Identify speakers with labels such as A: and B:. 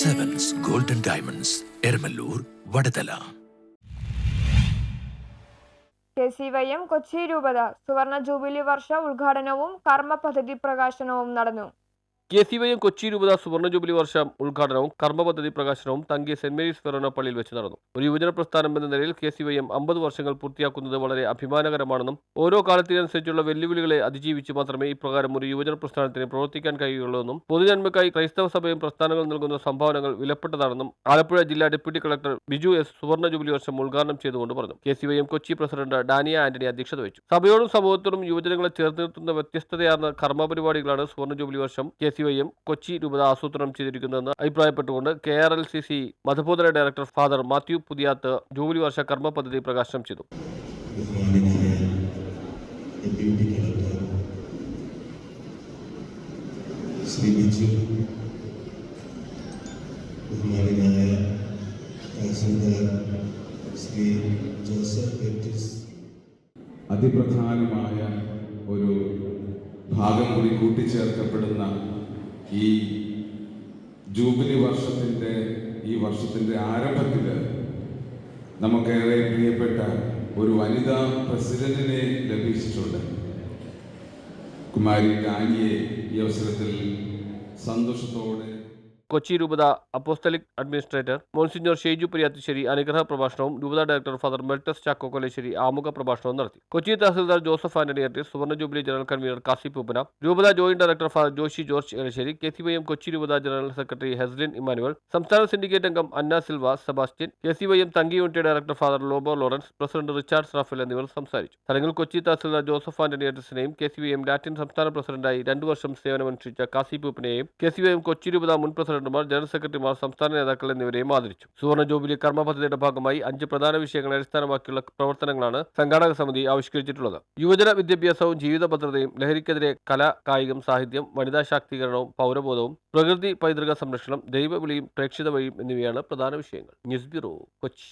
A: Sevens golden diamonds Eramallur Vadathala
B: K C Y M Kochi രൂപത സുവർണ jubilee വർഷ ഉദ്ഘാടനവും കർമ്മ പദ്ധതി പ്രകാശനവും നടന്നു.
C: K C Y M Kochi രൂപത സുവർണ ജൂബിലി വർഷം ഉദ്ഘാടനവും കർമ്മപദ്ധതി പ്രകാശനവും തങ്കി സെന്റ് മേരീസ് ഫെറോന പള്ളിയിൽ വെച്ച് നടന്നു. ഒരു യുവജന പ്രസ്ഥാനം എന്ന നിലയിൽ കെ സി വൈ എം അമ്പത് വർഷങ്ങൾ പൂർത്തിയാക്കുന്നത് വളരെ അഭിമാനകരമാണെന്നും ഓരോ കാലത്തിനനുസരിച്ചുള്ള വെല്ലുവിളികളെ അതിജീവിച്ച് മാത്രമേ ഇപ്രകാരം ഒരു യുവജന പ്രസ്ഥാനത്തിന് പ്രവർത്തിക്കാൻ കഴിയുള്ളൂവെന്നും എന്നും പൊതുനന്മയ്ക്കായി ക്രൈസ്തവ സഭയും പ്രസ്ഥാനങ്ങൾ നൽകുന്ന സംഭാവനകൾ വിലപ്പെട്ടതാണെന്നും ആലപ്പുഴ ജില്ലാ ഡെപ്യൂട്ടി കളക്ടർ ബിജു എസ് സുവർണ ജൂബിലി വർഷം ഉദ്ഘാടനം ചെയ്തുകൊണ്ട് പറഞ്ഞു. K C Y M Kochi president Dania Antony അധ്യക്ഷത വഹിച്ചു. സഭയോടും സമൂഹത്തോടും യുവജനങ്ങളെ ചേർത്ത് നിർത്തുന്ന വ്യത്യസ്തതയാർന്ന കർമ്മപരിപാടികളാണ് സുവർണ ജൂബിലി വർഷം കെ സി വൈ കൊച്ചി രൂപത ആസൂത്രണം ചെയ്തിരിക്കുന്നതെന്ന് അഭിപ്രായപ്പെട്ടുകൊണ്ട് K R L C C മതബോധന director father Mathew Puthiyath jubilee വർഷ കർമ്മ പദ്ധതി പ്രകാശനം ചെയ്തു.
D: അതിപ്രധാനമായ ഒരു ഭാഗം കൂടി കൂട്ടിച്ചേർക്കപ്പെടുന്ന ഈ ജൂബിലി വർഷത്തിന്റെ ഈ വർഷത്തിന്റെ ആരംഭത്തിൽ നമുക്കേറെ പ്രിയപ്പെട്ട ഒരു വനിതാ പ്രസിഡന്റിനെ ലഭിച്ചിട്ടുണ്ട്. കുമാരി ഡാനിയെ ഈ അവസരത്തിൽ സന്തോഷത്തോടെ
C: കൊച്ചി രൂപത apostolic administrator monsignor Shaiju Priyathissery അനുഗ്രഹ പ്രഭാഷണവും രൂപത ഡയറക്ടർ ഫാദർ മെൽട്ടസ് ചാക്കോ കൊലേശ്ശേരി ആമുഖ പ്രഭാഷണവും നടത്തി. കൊച്ചി തഹസിൽദാർ ജോസഫ് ആന്റണി അർട്ടി സുവർണ jubilee general convener Kasi Pooppana രൂപത joint director father Joshi George Elassery K C Y M Kochi രൂപത ജനറൽ സെക്രട്ടറി ഹെസ്ലിൻ ഇമാനുവൽ സംസ്ഥാന സിൻഡിക്കേറ്റ് അംഗം Anna Silva Sebastian K C Y M Thanki unit director father Lobo Lawrence president Richard Raphael എന്നിവർ സംസാരിച്ചു. ചടങ്ങിൽ Kochi tahsildar Joseph Antony അർട്ടിസിനെയും K C Y M Latin സംസ്ഥാന പ്രസിഡന്റായി രണ്ടു വർഷം സേവനമനുഷ്ഠിച്ച Kasi പൂപ്പനെയും K C Y M Kochi രൂപത മുൻ പ്രസിഡന്റുമാർ ജനറൽ സെക്രട്ടറിമാർ സംസ്ഥാന നേതാക്കൾ എന്നിവരെയും ആദരിച്ചു. സുവർണ ജൂബിലി കർമ്മ പദ്ധതിയുടെ ഭാഗമായി അഞ്ച് പ്രധാന വിഷയങ്ങളെ അടിസ്ഥാനമാക്കിയുള്ള പ്രവർത്തനങ്ങളാണ് സംഘാടക സമിതി ആവിഷ്കരിച്ചിട്ടുള്ളത്. യുവജന വിദ്യാഭ്യാസവും ജീവിത ഭദ്രതയും ലഹരിക്കെതിരെ കല കായികം സാഹിത്യം വനിതാ ശാക്തീകരണവും പൗരബോധവും പ്രകൃതി പൈതൃക സംരക്ഷണം ദൈവവിളിയും പ്രേക്ഷിത വഴിയും എന്നിവയാണ് പ്രധാന വിഷയങ്ങൾ. News bureau Kochi.